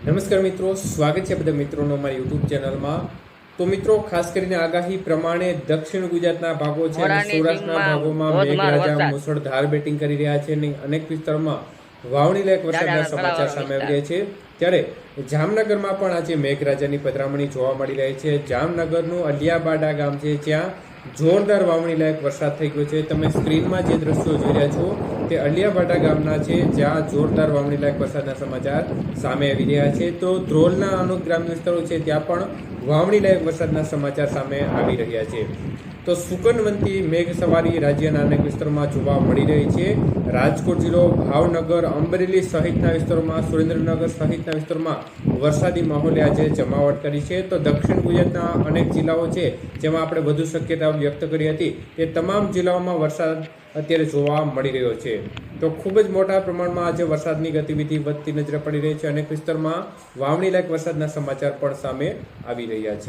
નમસ્કાર મિત્રો સ્વાગત છે બધા મિત્રોનો અમારી યુટ્યુબ ચેનલમાં. તો મિત્રો ખાસ કરીને આગાહી પ્રમાણે દક્ષિણ ગુજરાતના ભાગો છે અને સૌરાષ્ટ્રના ભાગોમાં મેઘરાજા. મુસળધાર બેટિંગ કરી રહ્યા છે અને અનેક વિસ્તારોમાં વાવણી લાયક વરસાદના સમાચાર સામે આવી રહ્યા છે. ત્યારે જામનગરમાં પણ આજે મેઘરાજાની પધરામણી જોવા મળી રહી છે. જામનગરનું અલિયાબાડા ગામ છે જ્યાં જોરદાર વાવણી લાયક વરસાદ થઈ ગયો છે. તમે સ્ક્રીનમાં જે દ્રશ્યો જોઈ રહ્યા છો, તે અલિયાભાટા ગામના છે, જ્યાં જોરદાર વાવણી લાયક વરસાદના સમાચાર સામે આવી રહ્યા છે. તો ધ્રોલના અમુક ગ્રામ્ય વિસ્તારો છે, ત્યાં પણ વાવણી લાયક વરસાદના સમાચાર સામે આવી રહ્યા છે. તો સુકનવંતી મેઘ સવારી રાજ્યના અનેક વિસ્તારોમાં જોવા મળી રહી છે. રાજકોટ જિલ્લો, ભાવનગર, અમરેલી સહિતના વિસ્તારોમાં, સુરેન્દ્રનગર સહિતના વિસ્તારોમાં વરસાદી માહોલે આજે જમાવટ કરી છે. તો દક્ષિણ ગુજરાતના અનેક જિલ્લાઓ છે, જેમાં આપણે વધુ શક્યતા વ્યક્ત કરી હતી. તે તમામ જિલ્લાઓમાં વરસાદ અત્યારે જોવા મળી રહ્યો છે. તો ખૂબ જ મોટા પ્રમાણમાં આજે વરસાદની ગતિવિધિ વધતી નજરે પડી રહી છે અનેક વિસ્તારમાં વાવણી લાયક વરસાદના સમાચાર પણ સામે આવી રહ્યા છે.